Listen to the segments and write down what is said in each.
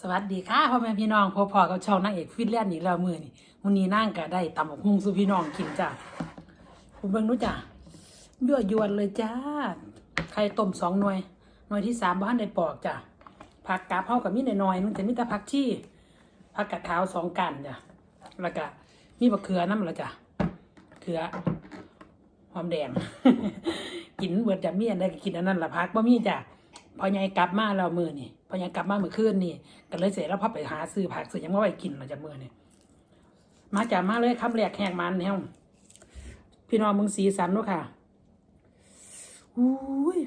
สวัสดีค่ะพ่อแม่พี่น้องพอพอกับช่องนางเอกฟิตแลนด์อีกแล้วมือนี่มื้อนี้นั่งก็ได้ตำบักหุ่งสู่พี่น้องกินจ้ะคุณเบิ่งนู้จ้ะยั่วยวนเลยจ้าไข่ต้มสองหน่วยหน่วยที่สามบ้านได้ปอกจ้ะผักกาดเฮากับมีหน่อยๆมันจะมีแต่ผักชี่ผักกาดขาวสองกันจ้ะแล้วก็มีบักเขือน้ำละจ้ะเขือหอมแดงกินเบิดจะมีอันใดก็กินอันนั้นละพักบ่มีจ้ะพอใหญ่กลับมาแล้วมือนี่ พอใหญ่กลับมาเมื่อคืนนี่ก็เลยเสร็จแล้วพอไปหาซื้อผักซื้อยังมาไว้กินมาจากมือนี่ยมาจากมาเลยคำแรกแหกมันเนี่ยพี่น้องมึงสีสันด้วยค่ะอุ้ย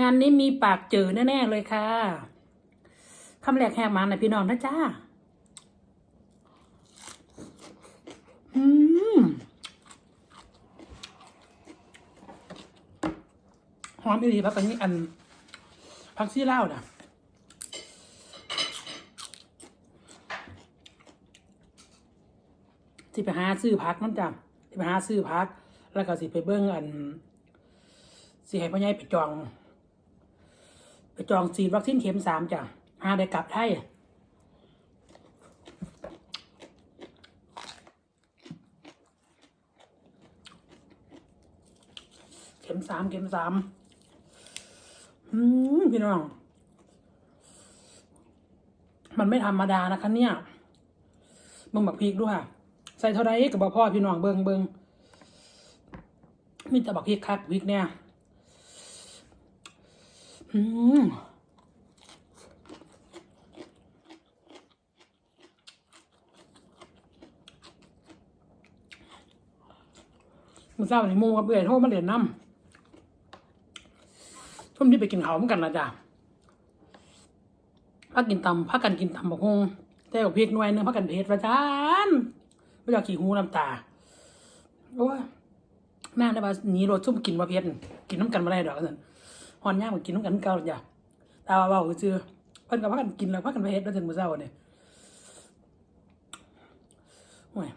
งานนี้มีปากเจอแน่ๆเลยค่ะคำแรกแหกมันนะพี่น้องนะจ้าอืมหอมอีหลีพักอันนี้อัน พักซี่เล่าวนะสิไปหาซื้อพักนั่นจ้ะสิไปหาซื้อพัก แล้วก็สิไปเบิ้งอันสิให้พ่อใหญ่ไปจอง ไปจองฉีดวัคซีนเข็มสามจ้ะหาได้กลับไทยเข็มสามเข็มสาม อืมพี่น้อง มันไม่ธรรมดานะคะเนี่ยเบิ่งบักพริกด้วยค่ะ ใส่เท่าไรกับบ่พ่อพี่น้องเบิ่งเบิ่งมีแต่บักพริกคัดพริกเนี่ยอืมมื้อเช้านี่หมู่กับเอื้อยโทรมาเล่นน้ำ ทุ่มที่ไปกินข้าวเหมือนกันละจ้ะพักกินตำพักกันกินตำบักฮงแต่กับพกหน่วยหนึงพักกันเผ็ดประจานไม่อยากขี้หูน้ำตาโอ้ยแม่ได้ว่าหนีรถซุ่มกินว่าเผ็ดกินน้ำกันมาได้ดอกกันหอนย่างมันกินน้ำกันเก่าจ้ะตาเบาๆซื่อเพิ่นกับพักกันกินแล้วพักกันเฮ็ดแล้วถึงมื้อเช้าเนี่ยโอ้ย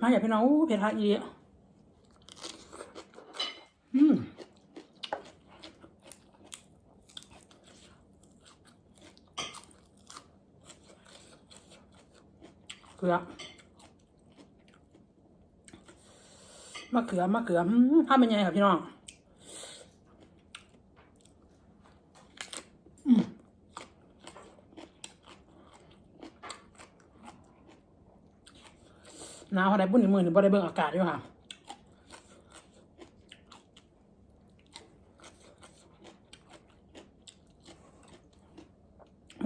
มาอย่ากพี่น้องเผ็ดฮักอีหลีอืม เกลือมะเขือมะเขืออืมทำเป็นไงครับพี่น้องหนาวอะไรบุ่นอีกมือหนึ่งบ่ได้เบิ่งอากาศอยู่ค่ะ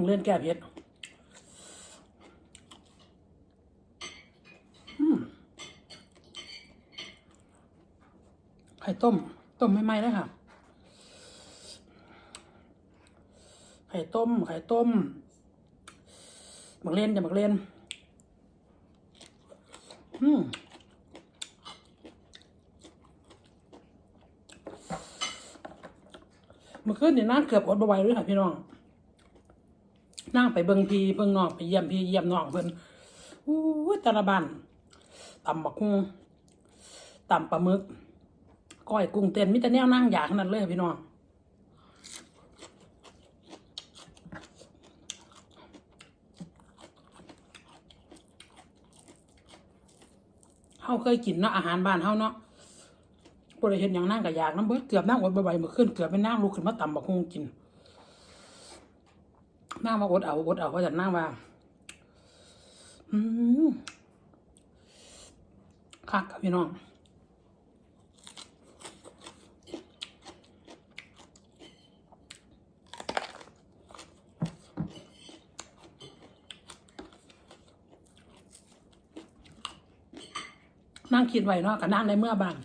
เล่นแก้เผ็ด ไข่ต้ม ต้มไม่ไหม้เลยค่ะ ไข่ต้ม ไข่ต้มหมักเล่นจะหมักเล่นอืมเมื่อคืนนี่นั่งเกือบอดบไหวเลยค่ะพี่น้องนั่งไปเบิงพีเบิงนอกไปเยี่ยมพีเยี่ยมน้องเพิ่นอู้ตะละบันตำบักฮุงตำปลาหมึก ก้อยกุ้งเต้นมิแต่แนวนั่งอยากขนาดเลยพี่น้องเฮาเคยกินเนาะอาหารบ้านเฮาเนาะบ่ได้เห็นอย่างนั่งก็อยากน้ำเบิดเกือบนั่งอดบ่ไหวเมื่อคืนเกือบไปนั่งลุกขึ้นมาตำบักฮงกินนั่งมาอดเอาอดเอาเพราะจะนั่งว่าอืมคักครับพี่น้อง นั่งคิดไว้เนาะก็นั่งในเมื่อบาง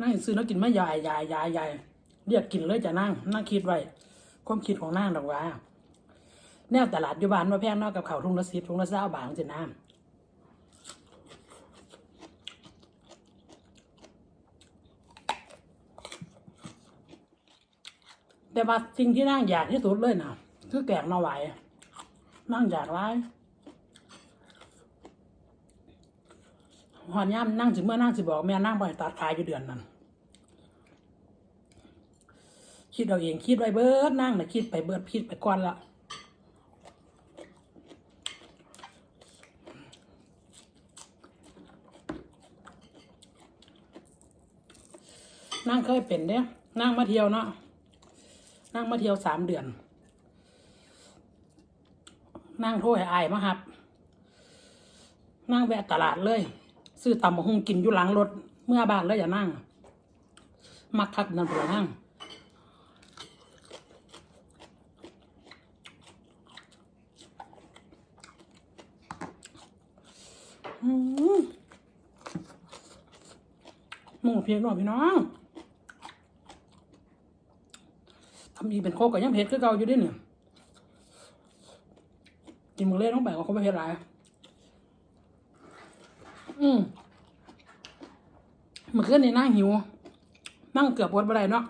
นั่งซื้อแล้วกินไม่ยายยายยายยายเรียกกินเลยจะนั่งนั่งคิดไว้ความคิดของนั่งดอกว่า แนวตลาดยู่บ้านว่าแพงเนาะกับเขาทุ่งละสิบทุ่งละเศร้าบางจะน้ำแต่ว่าสิ่งที่นั่งอยากที่สุดเลยนะคือแกงน่อไหวนั่งอยากไร หอนย่ามนั่งสิเมื่อนั่งสิบอกแม่นั่งไปอยตัดขายอยู่เดือนนั้นคิดเอาเองคิดไว้เบิดนั่งนะคิดไปเบิดคิดไปก่อนละนั่งเคยเป็นเนี่ยนั่งมาเที่ยวเนาะนั่งมาเที่ยวสามเดือน นั่งโทรไอ้อามาครับ นั่งแวะตลาดเลย ซื้อตำมะฮุงกินอยู่หลังรถ เมื่อบ้านเลยอย่านั่ง มักคักนั่นเปล่านั่งอืมหมูเพียงหน่อยพี่น้องทำอีกเป็นโคกกับยังเผ็ดคือเก่าอยู่เดิเนี่ยกินมึงเล่นต้องแบ่งเขาไม่เผ็ดหลาย อืมเมื่อคืนนี่นั่งหิว นั่งเกือบปวดบ่ได้เนาะ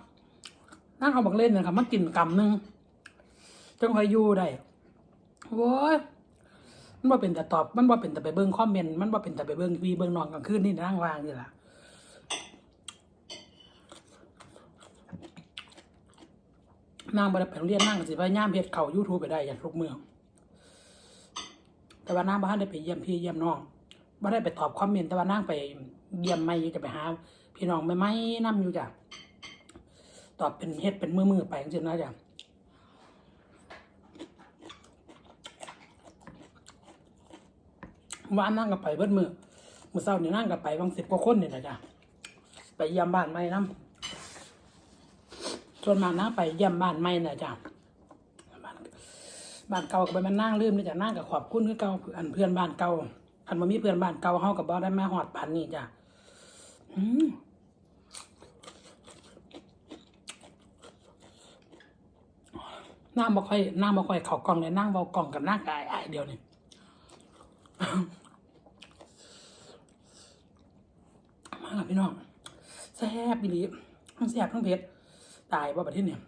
นั่งเอาบักเล่นเนี่ยค่ะมากินกำหนึงจังคอยอยู่ได้โว้ยมันว่าเป็นแต่ตอบ มันว่าเป็นแต่ไปเบิ้งคอมเมนต์มันว่าเป็นแต่ไปเบิ้งวีเบิ้งนอนกลางคืนนี่นั่งวางนี่แหละนางบ่ได้ไปโรงเรียนนั่งสิพยายามเฮ็ดเข่า YouTube ไปได้อย่างทุกเมือง แต่ว่านาบ่ทันได้ไปเยี่ยมพี่เยี่ยมน้อง บ่ได้ไปตอบคอมเมนต์แต่ว่านางไปเยี่ยมไม่อยู่จะไปหา พี่น้องไม่ไม่นํอยู่จ้ะตอบเป็นเฮ็ดเป็นมือๆไปจังๆนะจ้ะว่านั่งกับไปเบิดมือมือเศร้านี่นั่งกับไปบางสิบกว่าคนเนี่ยนะจ้ะไปเยี่ยมบ้านใหม่น้ำส่วนมากนะไปเยี่ยมบ้านใหม่นะจ้ะบ้านเก่าก็ไปมันนั่งลืมนี่จ้ะนั่งกับขอบคุณคือเก่าอันเพื่อนบ้านเก่า อันมามีเพื่อนบ้านเก่าเฮากับบ่ได้มาหอดปันนี่จ้ะนั่งบ่ค่อยนั่งบ่ค่อยเข้ากล่องเลยนั่งเบากล่องกับนั่งกายอเดียวนี่มาพี่น้องแซ่บอีหลีทั้งแซ่บทั้งเผ็ดตายว่าประเทศเนี่ย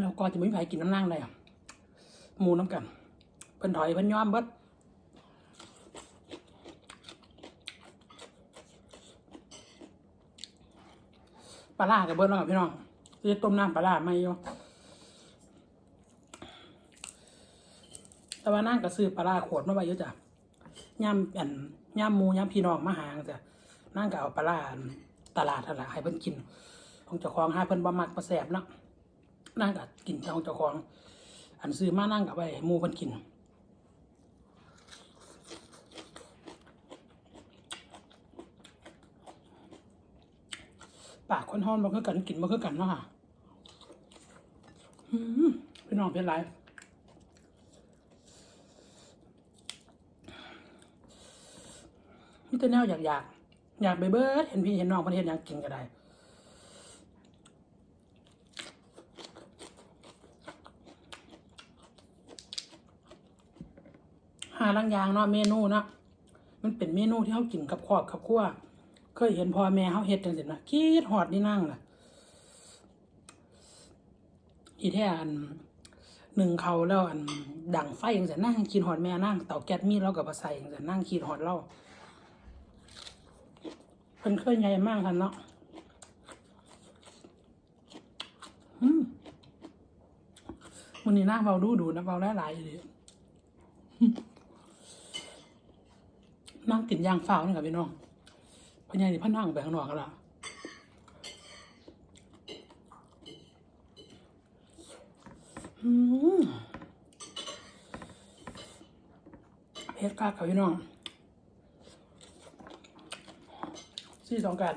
แล้วก็จะไม่มีใครกินน้ำนั่งเลยหมูน้ำกันเพิ่นถอยเพิ่นย้อมเบิดปลาล่ากับเบิดแล้วค่ะพี่น้องจะต้มน้ำปลาล่าไม่ยู่แต่ว่านั่งก็ซื้อปลาล่าขวดมาไว้เยอะจ้ะย่ำอันย่ำหมูย่ำพี่น้องมาหางจ้ะนั่งก็เอาปลาล่าตลาดนั่นแหละให้เพิ่นกินของเจ้าของให้เพิ่นบ่มักบ่แสบเนาะ นั่งก็กินของเจ้าของ อันซื้อมานั่งกับไว้หมูเพิ่นกินปากคนห้อนบ่คือกันกินบ่คือกันเนาะค่ะพี่น้องเป็นไรมีแต่แนวอยากอยากอยากไปเบิร์ดเห็นพี่เห็นน้องเพิ่นเฮ็ดหยังกินก็ได้ หาลังยางเนาะเมนูเนาะมันเป็นเมนูที่เขากินกับครอบกับครัวเคยเห็นพ่อแม่เขาเฮ็ดจังซี่นะคิดฮอดนี่นั่งน่ะ อีแท้อันหนึ่งเขาแล้วอันดังไฟจังซี่นั่งคิดฮอดแม่นั่งเตาแก๊สมีดเราก็บ่ใส่จังซี่นั่งคิดฮอดเราเพิ่นเคยใหญ่มากท่านเนาะอืมมื้อนี้นั่งเว้าดูดูนะเว้าหลายๆเลย นั่งกินยางฟ้าวนี่กับพี่น้องพญานี่พ่อนั่งไปข้างนอกกันละอืมเพชรกากับพี่น้องสี่สองกัน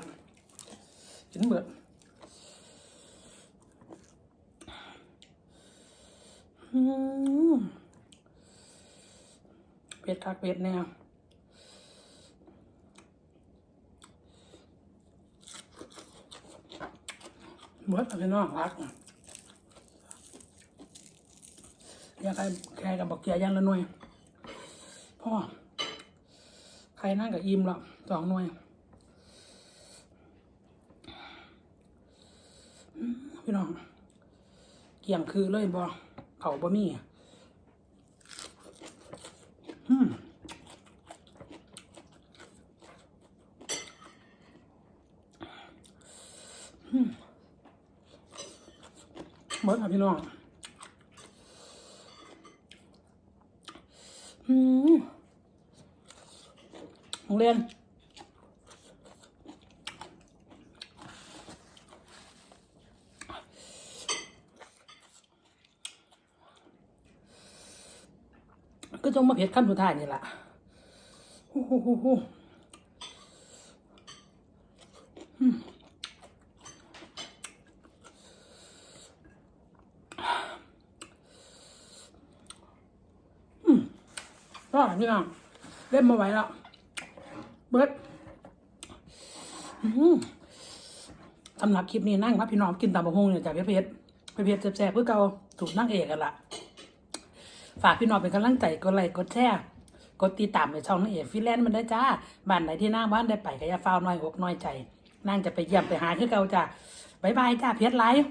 กินเบิดอืมเพชรคักเพชรแนว เบิดพี่น้องรักอยากใครใครกับบอกเกียร์ย่างละหน่วยพ่อใครนั่งกับอิ่มแล้วสองหน่วยพี่น้อง เกี่ยงคือเลยบอเขาบ่มีอืม เบิร์ดครับพี่น้องโรงเรียนก็จงมาเผ็ดขั้นสุดท้ายนี่แหละฮู้ฮู้ฮู้ฮู้ ก็นี่อะเล่นมาไหวแล้ว เบิร์ดสำหรับคลิปนี้นั่งพับพี่น้องกินตำบักฮงเนี่ยจากเพชรเพชรเพชรแซ่บๆเพื่อเก่าถูกนั่งเอกกันละฝากพี่น้องเป็นกำลังใจกดไลค์กดแชร์กดติดตามในช่องนั่งเอกฟิแลนซ์มันได้จ้าบ้านไหนที่นั่งบ้านได้ไปก็อย่าเฝ้าน้อยอกน้อยใจ นั่งจะไปเยี่ยมไปหาคือเก่าจ้าบายบายจ้าเพชรไลฟ์